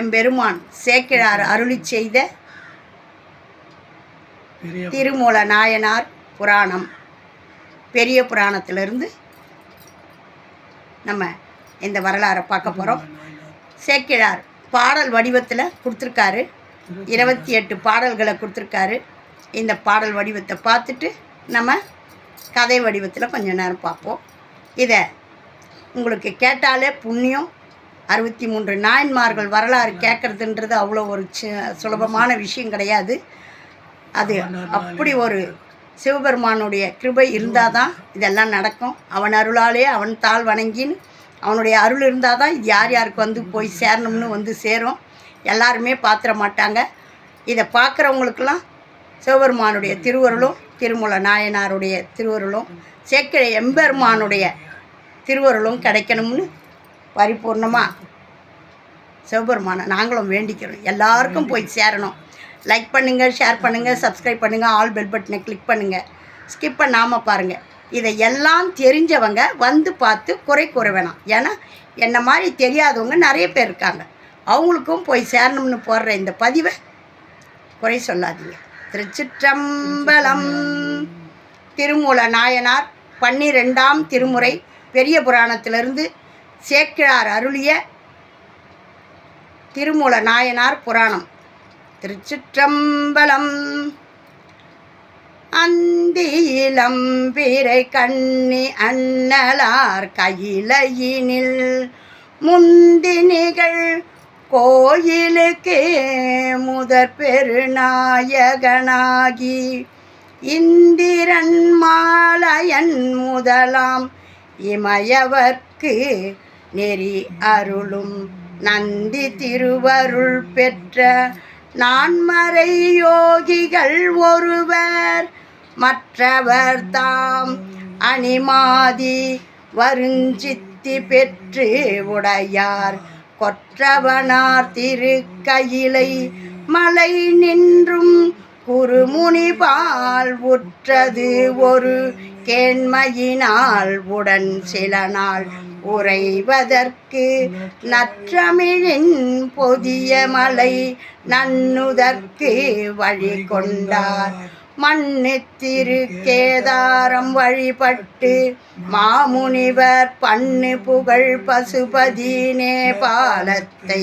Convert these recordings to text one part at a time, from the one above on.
எம்பெருமான் சேக்கிழார் அருளி செய்த திருமூல நாயனார் புராணம். பெரிய புராணத்திலிருந்து நம்ம இந்த வரலாறை பார்க்க போகிறோம் சேக்கிழார் பாடல் வடிவத்தில் கொடுத்துருக்காரு. இருபத்தி எட்டு பாடல்களை கொடுத்துருக்காரு. இந்த பாடல் வடிவத்தை பார்த்துட்டு நம்ம கதை வடிவத்தில் கொஞ்ச நேரம் பார்ப்போம். இதை உங்களுக்கு கேட்டாலே புண்ணியம் அறுபத்தி மூன்று நாயன்மார்கள் வரலாறு கேட்குறதுன்றது அவ்வளோ ஒரு சுலபமான விஷயம் கிடையாது. அது அப்படி ஒரு சிவபெருமானுடைய கிருபை இருந்தால் தான் இதெல்லாம் நடக்கும். அவன் அருளாலே அவன் தாள் வணங்கின்னு அவனுடைய அருள் இருந்தால் தான் இது யார் யாருக்கு வந்து போய் சேரணும்னு வந்து சேரும். எல்லாருமே பாத்திர மாட்டாங்க. இதை பார்க்குறவங்களுக்கெல்லாம் சிவபெருமானுடைய திருவருளும் திருமூல நாயனாருடைய திருவருளும் சேக்கிழ எம்பெருமானுடைய திருவருளும் கிடைக்கணும்னு பரிபூர்ணமாக சிவபெருமானை நாங்களும் வேண்டிக்கிறோம். எல்லாருக்கும் போய் சேரணும். லைக் பண்ணுங்கள் ஷேர் பண்ணுங்கள் சப்ஸ்கிரைப் பண்ணுங்கள் ஆல் பெல் பட்டனை கிளிக் பண்ணுங்கள் ஸ்கிப் பண்ணாமல் பாருங்கள் இதை எல்லாம் தெரிஞ்சவங்க வந்து பார்த்து குறை கூற வேணாம். ஏன்னா என்ன மாதிரி தெரியாதவங்க நிறைய பேர் இருக்காங்க. அவங்களுக்கும் போய் சேரணும்னு போடுற இந்த பதிவை குறை சொல்லாதீங்க. திருச்சிற்றம்பலம். திருமூல நாயனார் பன்னிரெண்டாம் திருமுறை பெரிய புராணத்திலிருந்து சேக்கிழார் அருளிய திருமூல நாயனார் புராணம். திருச்சிற்றம்பலம் அந்தியிலம் பிறை கண்ணி அண்ணலார் கையிலையினில் முந்தினிகள் கோயிலுக்கு முதற் பெருநாயகனாகி இந்திரன் மாலயன் முதலாம் இமயவர்க்கு நெறி அருளும் நந்தி திருவருள் பெற்ற நான்மறை யோகிகள் ஒருவர். மற்றவர் தாம் அணிமாதி வருஞ்சித்தி பெற்று உடையார். கொற்றவனார் திருக்கையிலை மலை நின்றும் குறுமுனிபால் உற்றது ஒரு கேண்மையினால் உடன் சில நாள் உறைவதற்கு நற்றமிழின் பொதிய மலை நன்னுதற்கு வழி கொண்டார் மண்ணு திரு கேதாரம் வழிபட்டு மாமுனிவர் பண்ணு புகழ் பசுபதி நேபாலத்தை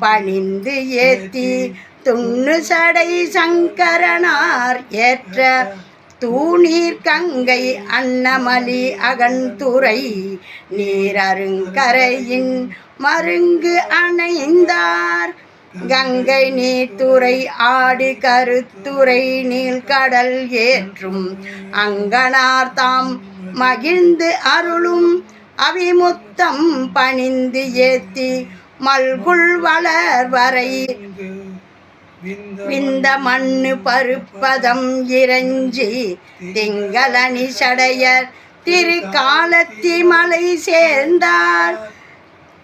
பணிந்து ஏத்தி துண்ணு சடை சங்கரனார் ஏற்ற தூணீர் கங்கை அன்னமலி அகன்துறை நீரருங்கரையின் மருங்கு அணைந்தார். கங்கை நீர்த்துறை ஆடி கருத்துறை நீள்கடல் ஏற்றும் அங்கனார் தாம் மகிழ்ந்து அருளும் அவிமுத்தம் பணிந்து ஏத்தி மல்குள் வளர் வரை விந்த மண்ணு பருப்பதம் இறைஞ்சி திங்களனி சடையர் திருக்காலத்தி மலை சேர்ந்தார்.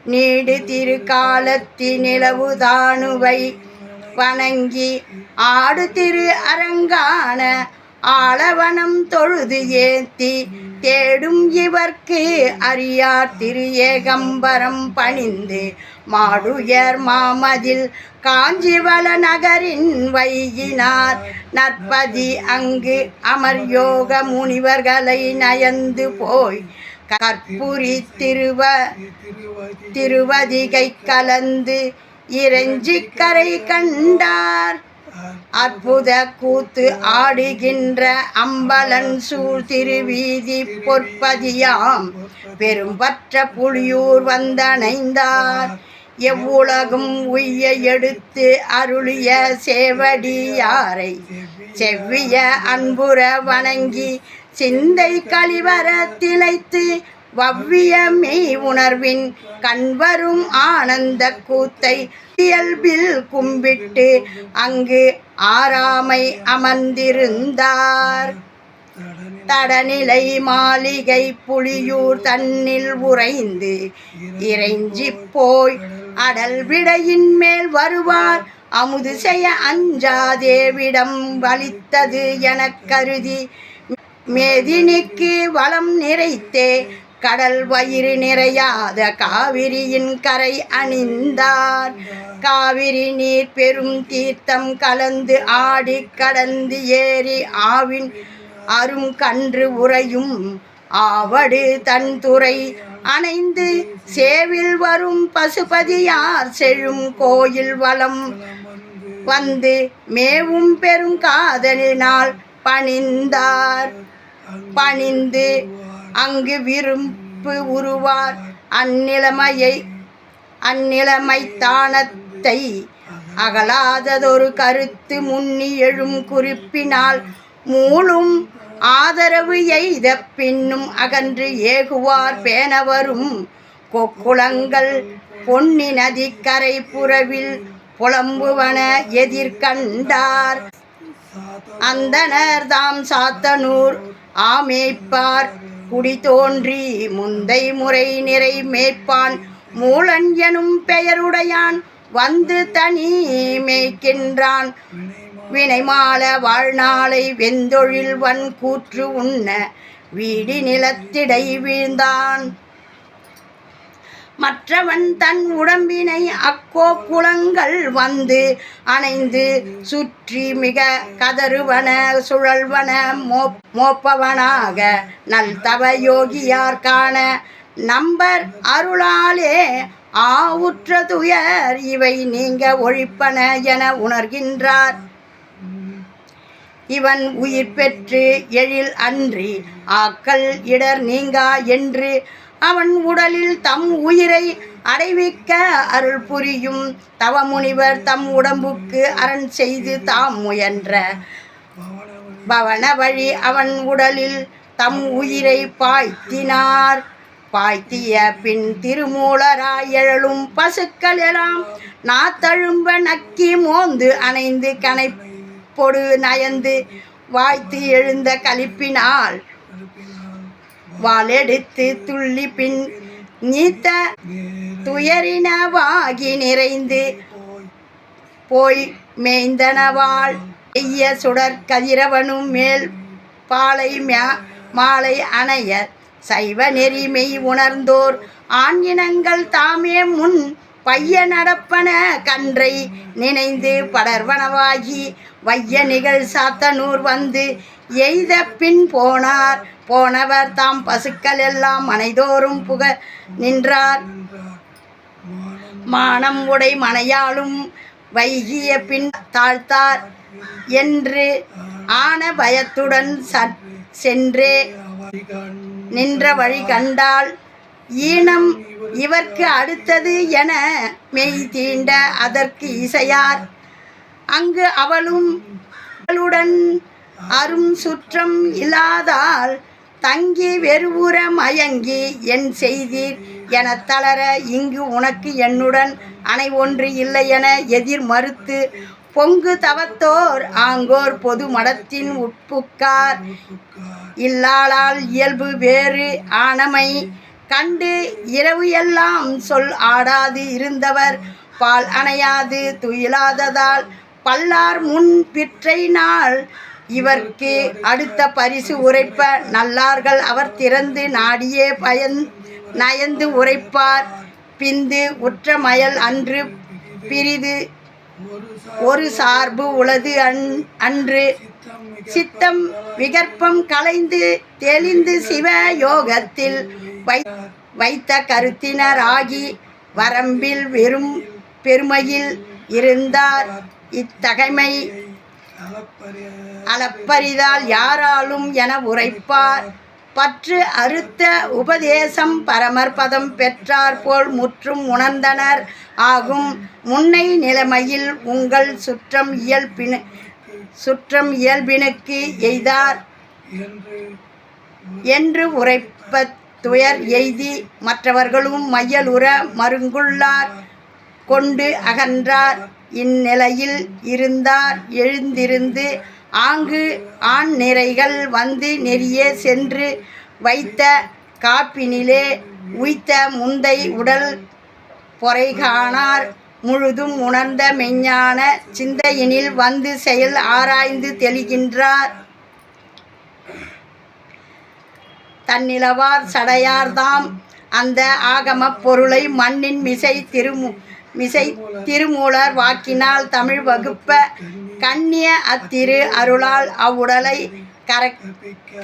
நீடு திருக்காலத்தி நிலவுதானுவை வணங்கி ஆடு திரு அரங்கான ஆளவனம் தொழுது ஏத்தி தேடும் இவர்க்கு அறியார் திரு ஏகம்பரம் பணிந்து மாடுயர் மாமதில் காஞ்சிவள நகரின் வைகினார் நற்பதி அங்கு அமர் யோக முனிவர்களை நயந்து போய் கற்புரி திருவ திருவதிகை கலந்து இறைஞ்சிக்கரை கண்டார். அற்புத கூத்து ஆடுகின்ற அம்பலன் சூழ் திருவீதி பொற்பதியாம். பெரும்பற்ற புலியூர் வந்தணைந்தார். எவ்வுலகும் உய்ய எடுத்து அருளிய சேவடியாரை செவ்விய அன்புற வணங்கி சிந்தை கழிவர திளைத்து வவ்விய மெய் உணர்வின் கண்வரும் ஆனந்த கூத்தை இயல்பில் கும்பிட்டு அங்கு ஆறாமை அமர்ந்திருந்தார். தடநிலை மாளிகை புலியூர் தன்னில் உறைந்து இறைஞ்சி போய் அடல் விடையின் மேல் வருவார். அமுது செய்ய அஞ்சாதேவிடம் வலித்தது எனக் கருதி மேதினிக்கு வளம் நிறைத்தே கடல் வயிறு நிறையாத காவிரியின் கரை அணிந்தார். காவிரி நீர் பெரும் தீர்த்தம் கலந்து ஆடி கடந்து ஏறி ஆவின் அரும் கன்று உறையும் ஆவடு தன் துறை அணைந்து சேவில் வரும் பசுபதியார் செழும் கோயில் வளம் வந்து மேவும் பெரும் காதலினால் பணிந்தார். பணிந்து அங்கு விரும்பு உருவார். அந்நிலைமையை அந்நிலைமை தானத்தை அகலாததொரு கருத்து முன்னி எழும் குறிப்பினால் மூளும் ஆதரவு எய்த பின்னும் அகன்று ஏகுவார் பேணவரும் கொக்குளங்கள் பொன்னி நதிக்கரை புறவில் புலம்புவன எதிர்கண்டார். அந்தனர் தாம் சாத்தனூர் ஆமேய்ப்பார். குடி தோன்றி முந்தை முறை நிறை மேய்ப்பான். மூலன் எனும் பெயருடையான். வந்து தனி மேய்க்கின்றான். வினைமால வாழ்நாளை வெந்தொழில் வன் கூற்று உண்ண. வீடி நிலத்திடை வீழ்ந்தான். மற்றவன் தன் உடம்பினை அக்கோ குலங்கள் வந்து அணைந்து சுற்றி மிக கதறுவன சுழல்வன மோ மோப்பவனாக நல் தவ காண. நம்பர் அருளாலே ஆவுற்ற துயர் இவை நீங்க ஒழிப்பன என உணர்கின்றார். இவன் உயிர் பெற்று எழில் அன்றி ஆக்கல் இடர் நீங்கா என்று அவன் உடலில் தம் உயிரை அடைவிக்க அருள் புரியும். தவமுனிவர் தம் உடம்புக்கு அரண் செய்து தாம் முயன்ற. பவன வழி அவன் உடலில் தம் உயிரை பாய்த்தினார். பாய்த்திய பின் திருமூலராய் எழலும் பசுக்கள் எல்லாம் நாத்தழும்ப நக்கி மோந்து அணைந்து கனை பொடு நயந்து வாய்த்து எழுந்த கலிப்பினால் வாளெடுத்து துள்ளி பின் நீத்த துயரினவாகி நிறைந்து போய் மேய்ந்தனவாள். ஐய சுடர் கதிரவனும் மேல் பாலை மா- மாலை அணைய சைவ நெறிமை உணர்ந்தோர். ஆண் இனங்கள் தாமே முன் பைய நடப்பன கன்றை நினைந்து படர்வனவாகி வைய நிகழ் சாத்தனூர் வந்து எய்த பின் போனார். போனவர் தாம் பசுக்கள் எல்லாம் மனைதோறும் புக நின்றார். மானம் உடை மனையாளும் வைகிய பின் தாழ்த்தார் என்று ஆன பயத்துடன் சென்றே நின்ற வழி கண்டால் ஈனம் இவர்க்கு அடுத்தது என மெய் தீண்ட அதற்கு இசையார். அங்கு அவளும் அவளுடன் அரும் சுற்றம் இல்லாதால் தங்கி வெறுவுற மயங்கி என் செய்தீர் எனத் தளர இங்கு உனக்கு என்னுடன் அணை ஒன்று இல்லை என எதிர் மறுத்து பொங்கு தவத்தோர் ஆங்கோர் பொது மடத்தின் உட்புக்கார். இல்லாளால் இயல்பு வேறு ஆனமை கண்டு இரவு எல்லாம் சொல் ஆடாது இருந்தவர் பால் அணையாது துயிலாததால். பல்லார் முன் பிற்றை நாள் இவர்க்கு அடுத்த பரிசு உரைப்ப நல்லார்கள். அவர் திறந்து நாடியே பயன் நயந்து உரைப்பார். பிந்து உற்ற மயல் அன்று பிரிது ஒரு சார்பு உளது அன் அன்று சித்தம் விகற்பம் கலைந்து தெளிந்து சிவ யோகத்தில் வை வைத்த கருத்தினராகி வரம்பில் வெறும் பெருமையில் இருந்தார். இத்தகைமை அளப்பரிதால் யாராலும் என உரைப்பார். பற்று அறுத்த உபதேசம் பரமற்பதம் பெற்றார் போல் முற்றும் உணர்ந்தனர் ஆகும். முன்னை நிலைமையில் உங்கள் சுற்றம் இயல்பின சுற்றம் இயல்பினுக்கு எய்தார். என்று உரைப்ப துயர் எய்தி மற்றவர்களும் மையலுற மருங்குள்ளார். கொண்டு அகன்றார். இந்நிலையில் இருந்தார். எழுந்திருந்து ஆங்கு ஆண் நிறைகள் வந்து நெறிய சென்று வைத்த காப்பினிலே உய்த்த முந்தை உடல் பொறை காணார் முழுதும் உணர்ந்த மெஞ்ஞான சிந்தையினில் வந்து செயல் ஆராய்ந்து தெளிகின்றார். தன்னிலவார் சடையார்தாம். அந்த ஆகமப் பொருளை மண்ணின் மிசை திருமு மிசை திருமூலர் வாக்கினால் தமிழ் வகுப்ப கண்ணிய அத்திரு அருளால் அவ்வுடலை கர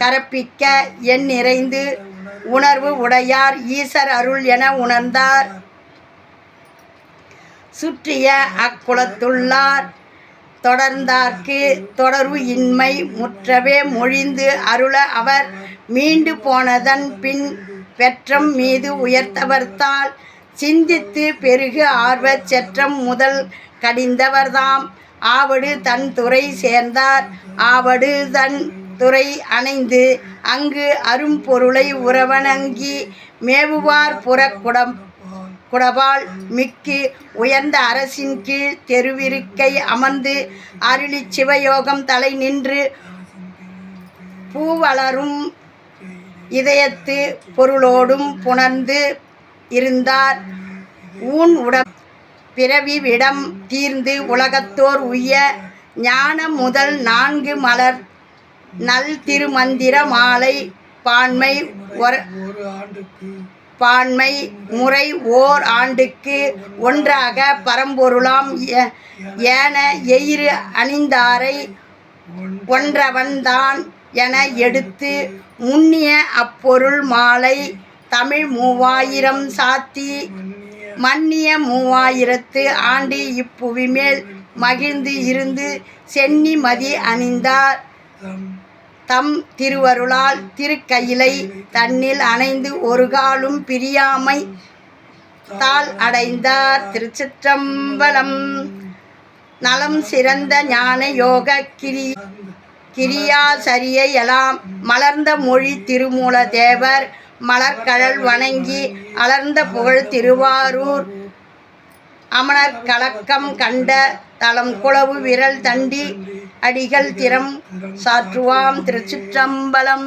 கரப்பிக்க என் நிறைந்து உணர்வு உடையார் ஈசர் அருள் என உணர்ந்தார். சுற்றிய அக்குலத்துள்ளார் தொடர்ந்தார்க்கு தொடர்பு இன்மை முற்றவே மொழிந்து அருள அவர் மீண்டு போனதன் பின் பெற்றம் மீது உயர்த்தவர்த்தால் சிந்தித்து பெருகு ஆர்வச் செற்றம் முதல் கடிந்தவர்தாம். ஆவடு தன் துறை சேர்ந்தார். ஆவடு தன் துறை அணைந்து அங்கு அரும்பொருளை உறவணங்கி மேவுவார் புறக்குடம் குடபால் மிக்கு உயர்ந்த அரசின் கீழ் தெருவிருக்கை அமர்ந்து அருளி சிவயோகம் தலை நின்று பூவளரும் இதயத்து பொருளோடும் புணர்ந்து இருந்தார். ஊன் உட பிறவி விடம் தீர்ந்து உலகத்தோர் உய்ய ஞான முதல் நான்கு மலர் நல் திருமந்திர மாலை பான்மை ஒரு ஆண்டுக்கு பான்மை முறை ஓர் ஆண்டுக்கு ஒன்றாக பரம்பொருளாம் ஏன எயிறு அணிந்தாரை ஒன்றவன்தான் என எடுத்து முன்னிய அப்பொருள் மாலை தமிழ் மூவாயிரம் சாத்தி மன்னிய மூவாயிரத்து ஆண்டு இப்புவி மேல் மகிழ்ந்து இருந்து சென்னி மதி அணிந்தார். தம் திருவருளால் திருக்கையிலை தன்னில் அணைந்து ஒரு காலும் பிரியாமை தாள் அடைந்தார் திருச்சிற்றம்பலம். நலம் சிறந்த ஞான யோக கிரி கிரியாசரியை எல்லாம் மலர்ந்த மொழி திருமூல தேவர் மலர்கழல் வணங்கி அலர்ந்த புகழ் திருவாரூர் அமணர் கலக்கம் கண்ட தளம் குளவு விரல் தண்டி அடிகள் திறம் சாற்றுவாம் திருச்சிற்றம்பலம்.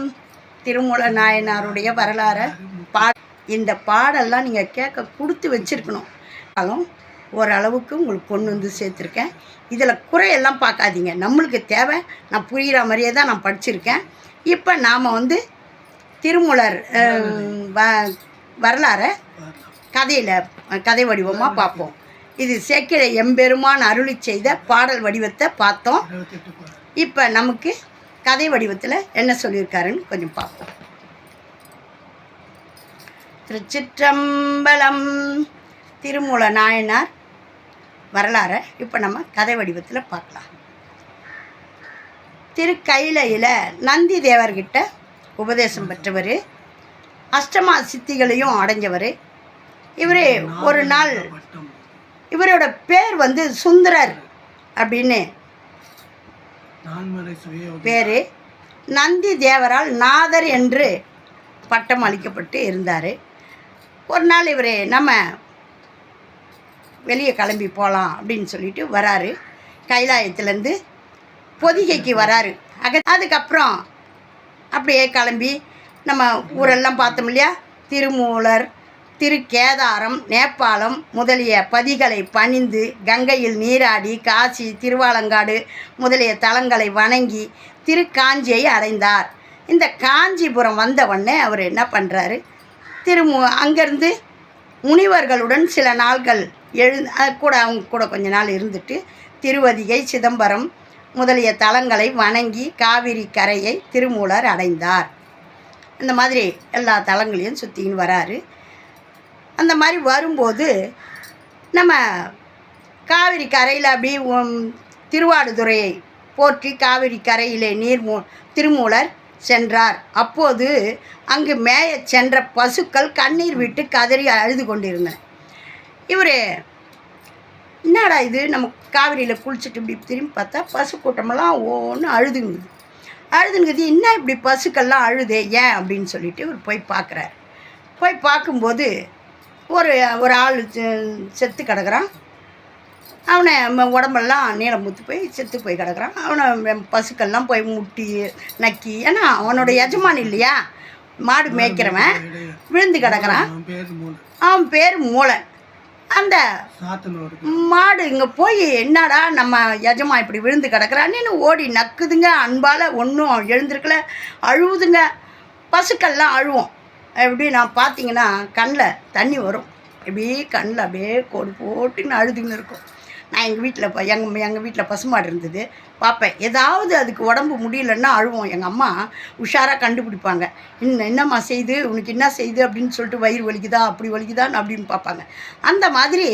திருமூல நாயனாருடைய வரலாறை பா இந்த பாடெல்லாம் நீங்கள் கேட்க கொடுத்து வச்சிருக்கணும். அதுவும் ஓரளவுக்கு உங்களுக்கு கொண்டு வந்து சேர்த்துருக்கேன். இதில் குறையெல்லாம் பார்க்காதீங்க. நம்மளுக்கு தேவை. நான் புரிகிற மாதிரியே தான் நான் படிச்சிருக்கேன். இப்போ நாம் வந்து திருமூலர் வ வரலாறை கதையில் கதை வடிவமாக பார்ப்போம். இது சேக்கிழ எம்பெருமான் அருளி செய்த பாடல் வடிவத்தை பார்த்தோம். இப்போ நமக்கு கதை வடிவத்தில் என்ன சொல்லியிருக்காருன்னு கொஞ்சம் பார்ப்போம். திருச்சிற்றம்பலம் திருமூல நாயனார் வரலாறை இப்போ நம்ம கதை வடிவத்தில் பார்க்கலாம். திருக்கையிலையில் நந்தி தேவர்கிட்ட உபதேசம் பெற்றவர் அஷ்டமா சித்திகளையும் அடைஞ்சவர். இவர் ஒரு நாள் இவரோட பேர் வந்து சுந்தரர் அப்படின்னு. பேர் நந்தி தேவரால் நாதர் என்று பட்டம் அளிக்கப்பட்டு இருந்தார். ஒரு நாள் இவர் நம்ம வெளியே கிளம்பி போகலாம் அப்படின்னு சொல்லிட்டு வராரு. கைலாயத்துலேருந்து பொதிகைக்கு வராரு. அக அதுக்கப்புறம் அப்படியே கிளம்பி நம்ம ஊரெல்லாம் பார்த்தோம் இல்லையா? திருமூலர் திருக்கேதாரம் நேபாளம் முதலிய பதிகளை பணிந்து கங்கையில் நீராடி காசி திருவாலங்காடு முதலிய தலங்களை வணங்கி திருக்காஞ்சியை அடைந்தார். இந்த காஞ்சிபுரம் வந்தவொடனே அவர் என்ன பண்ணுறாரு திருமு அங்கேருந்து முனிவர்களுடன் சில நாள்கள் எழு கூட அவங்க கூட கொஞ்ச நாள் இருந்துட்டு திருவதிகை சிதம்பரம் முதலிய தலங்களை வணங்கி காவிரி கரையை திருமூலர் அடைந்தார். இந்த மாதிரி எல்லா தலங்களையும் சுற்றின்னு வராரு. அந்த மாதிரி வரும்போது நம்ம காவிரி கரையில் அப்படி திருவாடுதுறையை போற்றி காவிரி கரையிலே நீர் மூ திருமூலர் சென்றார். அப்போது அங்கு மேய சென்ற பசுக்கள் கண்ணீர் விட்டு கதறி அழுது கொண்டிருந்தன. இவர் என்னடா இது? நம்ம காவிரியில் குளிச்சுட்டு இப்படி திரும்பி பார்த்தா பசு கூட்டமெல்லாம் ஒன்று அழுதுங்குது. அழுதுங்குது. என்ன இப்படி பசுக்கள்லாம் அழுதே? ஏன்? அப்படின்னு சொல்லிட்டு இவர் போய் பார்க்குறாரு. போய் பார்க்கும்போது ஒரு ஒரு ஆள் செத்து கிடக்குறான். அவனை உடம்பெல்லாம் நீளம் முத்து போய் செத்து போய் கிடக்குறான். அவனை பசுக்கள்லாம் போய் முட்டி நக்கி. ஏன்னா அவனோட எஜமான் இல்லையா? மாடு மேய்க்கிறவன். விழுந்து கிடக்குறான். அவன் பேர் மூலன். அந்த மாடு இங்கே போய் என்னடா நம்ம எஜமா இப்படி விழுந்து கிடக்குறான்னு ஓடி நக்குதுங்க. அன்பால் ஒன்றும் எழுந்திருக்கல. அழுவுதுங்க. பசுக்கள்லாம் அழுவோம். எப்படி நான் பார்த்தீங்கன்னா கண்ணில் தண்ணி வரும். இப்படி கண்ணில் அப்படியே கொடு போட்டுன்னு அழுதுன்னு இருக்கும். நான் எங்கள் வீட்டில் எங்கள் எங்கள் வீட்டில் பசுமாடு இருந்தது. பார்ப்பேன் ஏதாவது அதுக்கு உடம்பு முடியலன்னா அழுவோம். எங்கள் அம்மா உஷாராக கண்டுபிடிப்பாங்க. இன்னும் என்னம்மா செய்யுது உனக்கு என்ன செய்யுது அப்படின்னு சொல்லிட்டு வயிறு வலிக்குதா? அப்படி வலிக்குதான்னு அப்படின்னு பார்ப்பாங்க அந்த மாதிரி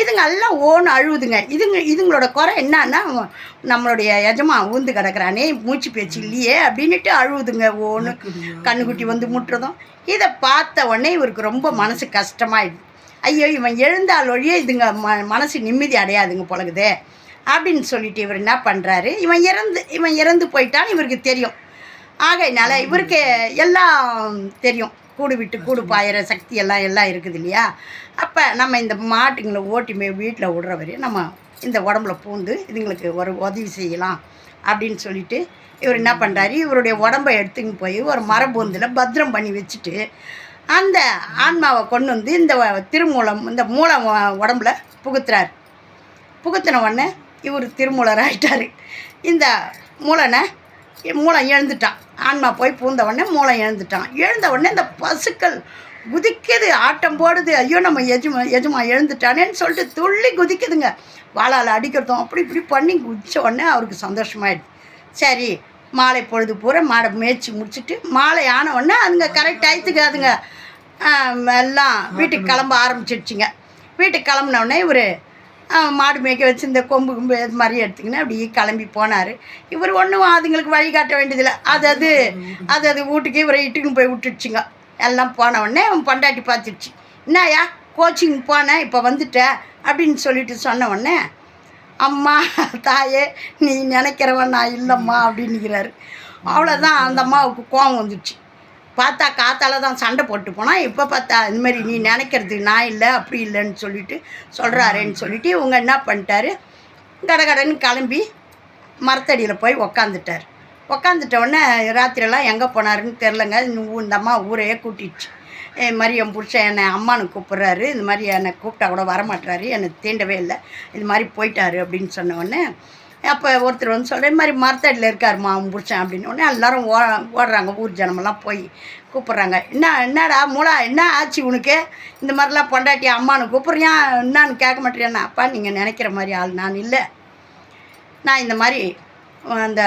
இதுங்க எல்லாம் ஓன்னு அழுவுதுங்க. இதுங்க இதுங்களோட குறை என்னன்னா நம்மளுடைய எஜமா ஊந்து கிடக்குறானே மூச்சு பேச்சு இல்லையே அப்படின்னுட்டு அழுவுதுங்க. ஓன்னு கண்ணுக்குட்டி வந்து முட்டுறதும். இதை பார்த்த உடனே இவருக்கு ரொம்ப மனசு கஷ்டமாயிடுது. ஐயோ இவன் எழுந்தால் ஒழிய இதுங்க ம மனசு நிம்மதி அடையாதுங்க பொழகுதே அப்படின்னு சொல்லிட்டு இவர் என்ன பண்ணுறாரு இவன் இறந்து இவன் இறந்து போயிட்டான்னு இவருக்கு தெரியும். ஆகையினால இவருக்கு எல்லாம் தெரியும். கூடு விட்டு கூடு பாயிற சக்தி எல்லாம் எல்லாம் இருக்குது இல்லையா? அப்போ நம்ம இந்த மாட்டுங்களை ஓட்டி மே வீட்டில் விடுற வரையும் நம்ம இந்த உடம்புல பூந்து இதுங்களுக்கு ஒரு உதவி செய்யலாம் அப்படின்னு சொல்லிட்டு இவர் என்ன பண்ணுறாரு இவருடைய உடம்பை எடுத்துன்னு போய் ஒரு மரபொந்தில் பத்திரம் பண்ணி வச்சுட்டு அந்த ஆன்மாவை கொண்டு வந்து இந்த திருமூலம் இந்த மூலம் உடம்புல புகுத்துறார். புகுத்தின உடனே இவர் திருமூலர் ஆயிட்டார் இந்த மூலனை மூலம் எழுந்துட்டான். ஆன்மா போய் பூந்த உடனே மூலம் எழுந்துட்டான். எழுந்த உடனே இந்த பசுக்கள் குதிக்குது ஆட்டம் போடுது. ஐயோ நம்ம எஜமா எஜமா எழுந்துட்டானேன்னு சொல்லிட்டு துள்ளி குதிக்குதுங்க. வாழால் அடிக்கிறதும் அப்படி இப்படி பண்ணி குதிச்ச உடனே அவருக்கு சந்தோஷமாயிடுது. சரி மாலை பொழுது பூரா மாடை மேய்ச்சி முடிச்சுட்டு மாலை ஆன உடனே அதுங்க கரெக்ட் டயத்துக்கு அதுங்க எல்லாம் வீட்டுக்கு கிளம்ப ஆரம்பிச்சிடுச்சிங்க. வீட்டுக்கு கிளம்புன உடனே இவர் மாடு மேய்க்க வச்சு இந்த கொம்பு கும்பு இது மாதிரி எடுத்துக்கின்னு அப்படி கிளம்பி போனார். இவர் ஒன்றும் அதுங்களுக்கு வழிகாட்ட வேண்டியதில்லை. அது அது அது அது வீட்டுக்கு இவரை இட்டுக்குன்னு போய் விட்டுடுச்சுங்க. எல்லாம் போன உடனே அவன் பொண்டாட்டி பார்த்துடுச்சு. என்னய்யா கோச்சிங் போனேன் இப்போ வந்துட்டேன் அப்படின்னு சொல்லிட்டு சொன்ன உடனே அம்மா தாயே நீ நினைக்கிறவன் நான் இல்லைம்மா அப்படின்னுக்கிறாரு அவ்வளோதான் அந்த அம்மாவுக்கு கோவம் வந்துடுச்சு. பார்த்தா காத்தால தான் சண்டை போட்டு போனால் இப்போ பார்த்தா இந்த மாதிரி நீ நினைக்கிறது நான் இல்லை அப்படி இல்லைன்னு சொல்லிட்டு சொல்கிறாரேன்னு சொல்லிட்டு இவங்க என்ன பண்ணிட்டாரு? கடகடன்னு கிளம்பி மரத்தடியில் போய் உக்காந்துட்டார். உக்காந்துட்ட உடனே ராத்திரியெல்லாம் எங்கே போனாருன்னு தெரிலங்க இந்த அம்மா ஊரையே கூட்டிடுச்சு. இது மாதிரி என் புருஷன் என்னை அம்மானு கூப்பிட்றாரு. இந்த மாதிரி என்னை கூப்பிட்டா கூட வரமாட்டாரு. என்னை தீண்டவே இல்லை. இது மாதிரி போயிட்டாரு அப்படின்னு சொன்ன அப்போ ஒருத்தர் வந்து சொல்கிற மாதிரி மரத்தடியில் இருக்காருமா அவன் புருஷன் அப்படின்னு உடனே எல்லாரும் ஓ ஓடுறாங்க ஊர் ஜனமெல்லாம் போய் கூப்பிட்றாங்க. என்ன என்னடா மூளா என்ன ஆச்சு உனக்கு? இந்த மாதிரிலாம் பொண்டாட்டி அம்மானு கூப்பிட்றியா? என்னான்னு கேட்க மாட்டேறியாண்ணா அப்பா நீங்கள் நினைக்கிற மாதிரி ஆள் நான் இல்லை. நான் இந்த மாதிரி அந்த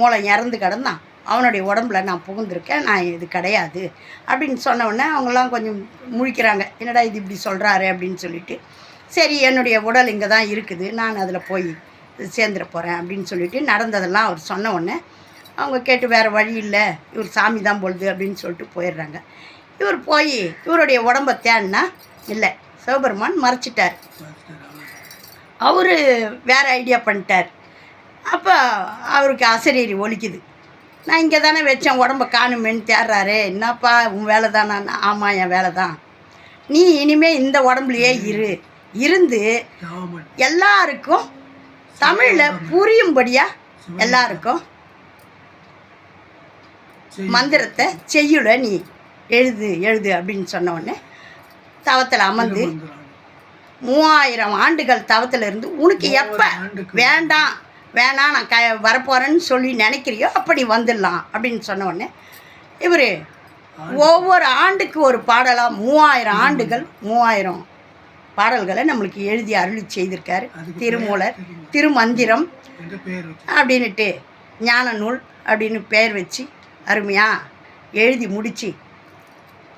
மூளை இறந்து கிடந்தான். அவனுடைய உடம்புல நான் புகுந்திருக்கேன். நான் இது கிடையாது. அப்படின்னு சொன்ன உடனே அவங்கெல்லாம் கொஞ்சம் முழிக்கிறாங்க. என்னடா இது இப்படி சொல்கிறாரு அப்படின்னு சொல்லிட்டு சரி என்னுடைய உடல் இங்கே தான் இருக்குது. நான் அதில் போய் சேர்ந்துட போகிறேன் அப்படின்னு சொல்லிட்டு நடந்ததெல்லாம் அவர் சொன்ன உடனே அவங்க கேட்டு வேறு வழி இல்லை. இவர் சாமி தான் பொழுது அப்படின்னு சொல்லிட்டு போயிடுறாங்க. இவர் போய் இவருடைய உடம்பை தேடினா இல்லை சிவபெருமான் மறைச்சிட்டார். அவர் வேறு ஐடியா பண்ணிட்டார். அப்போ அவருக்கு அசரீரி ஒலிக்குது. நான் இங்கே தானே வச்சேன் உடம்ப காணுமேன்னு தேடுறாரு. என்னப்பா உன் வேலை தானா ஆமாம் என் வேலை தான். நீ இனிமே இந்த உடம்புலையே இரு. இருந்து எல்லாருக்கும் தமிழில் புரியும்படியா எல்லாருக்கும் மந்திரத்தை செய்யுல நீ. எழுது எழுது அப்படின்னு சொன்ன உடனே தவத்தில் அமர்ந்து மூவாயிரம் ஆண்டுகள் தவத்தில் இருந்து உனக்கு எப்போ வேண்டாம் வேணாம் நான் க வரப்போகிறேன்னு சொல்லி நினைக்கிறியோ அப்படி வந்துடலாம் அப்படின்னு சொன்ன உடனே இவர் ஒவ்வொரு ஆண்டுக்கு ஒரு பாடலாக மூவாயிரம் ஆண்டுகள் மூவாயிரம் பாடல்களை நம்மளுக்கு எழுதி அருளி செய்திருக்காரு. திருமூலர்? திருமந்திரம் அப்படின்னுட்டு ஞான நூல் அப்படின்னு பெயர் வச்சு அருமையாக எழுதி முடித்து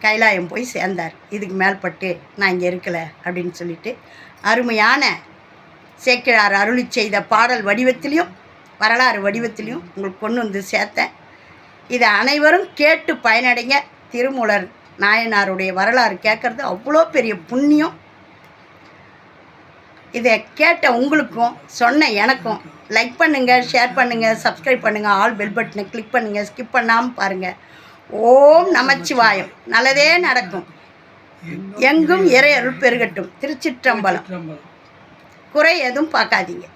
கைலாயம் போய் சேர்ந்தார். இதுக்கு மேல்பட்டு நான் இங்கே இருக்கல அப்படின்னு சொல்லிட்டு அருமையான சேக்கிழார் அருளி செய்த பாடல் வடிவத்திலையும் வரலாறு வடிவத்திலையும் உங்களுக்கு கொண்டு வந்து சேர்த்தேன். இதை அனைவரும் கேட்டு பயனடைங்க. திருமூலர் நாயனாருடைய வரலாறு கேட்குறது அவ்வளோ பெரிய புண்ணியம். இதை கேட்ட உங்களுக்கும் சொன்ன எனக்கும் லைக் பண்ணுங்கள் ஷேர் பண்ணுங்கள் சப்ஸ்கிரைப் பண்ணுங்கள் ஆல் பெல் பட்டனை கிளிக் பண்ணுங்கள் ஸ்கிப் பண்ணாமல் பாருங்கள் ஓம் நமச்சிவாயம். நல்லதே நடக்கும். எங்கும் இறை அருள் பெருகட்டும். திருச்சிற்றம்பலம். திருச்சிற்றம்பலம். குறை எதுவும் பார்க்காதீங்க.